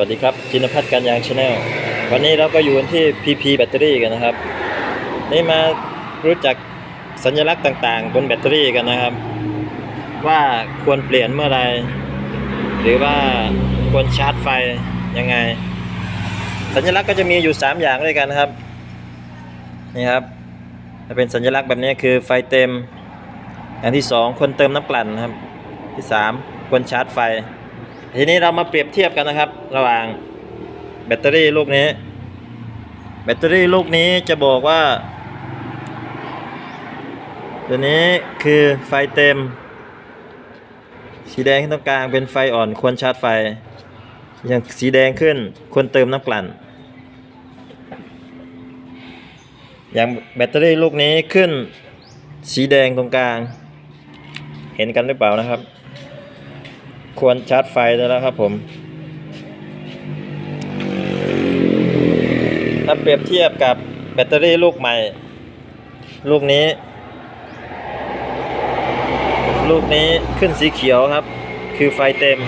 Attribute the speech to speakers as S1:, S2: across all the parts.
S1: วัสดีครับจินพัฒน์การยางชาแนลวันนี้เราก็อยู่กันที่ PP แบตเตอรี่กันนะครับ นี่มารู้จักสัญลักษณ์ต่างๆ บนแบตเตอรี่กันนะครับ ว่าควรเปลี่ยนเมื่อไร หรือว่าควรชาร์จไฟยังไง สัญลักษณ์ก็จะมีอยู่ 3 อย่างด้วยกันนะครับนี่ครับถ้าเป็นสัญลักษณ์แบบนี้คือไฟเต็ม อย่างที่ 2 ควรเติมน้ำกลั่นนะครับที่ 3 ควรชาร์จไฟ ทีนี้เรามาเปรียบเทียบกันนะครับ ระหว่างแบตเตอรี่ลูกนี้ แบตเตอรี่ลูกนี้จะบอกว่า ตัวนี้คือไฟเต็ม สีแดงที่ตรงกลางเป็นไฟอ่อนควรชาร์จไฟ อย่างสีแดงขึ้นควรเติมน้ำกลั่น อย่างแบตเตอรี่ลูกนี้ขึ้นสีแดงตรงกลาง เห็นกันหรือเปล่านะครับ ควรชาร์จไฟได้แล้วครับผม ถ้าเปรียบเทียบกับแบตเตอรี่ลูกใหม่ ลูกนี้ ลูกนี้ขึ้นสีเขียวครับ คือไฟเต็ม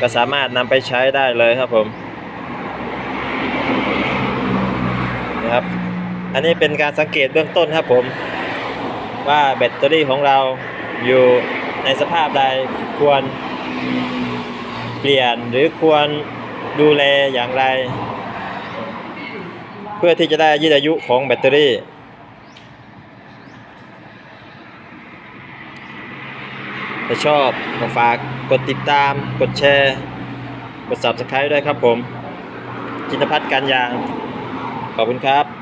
S1: ก็สามารถนำไปใช้ได้เลยครับผมนะครับ อันนี้เป็นการสังเกตเบื้องต้นครับผม ว่าแบตเตอรี่ของเราอยู่ในสภาพใดควร เปลี่ยนหรือควรดูแลอย่างไร เพื่อที่จะได้ยืดอายุของแบตเตอรี่ ถ้าชอบก็ฝากกดติดตาม กดแชร์ กด subscribe ด้วยครับผมจินพัฒน์การยาง ขอบคุณครับ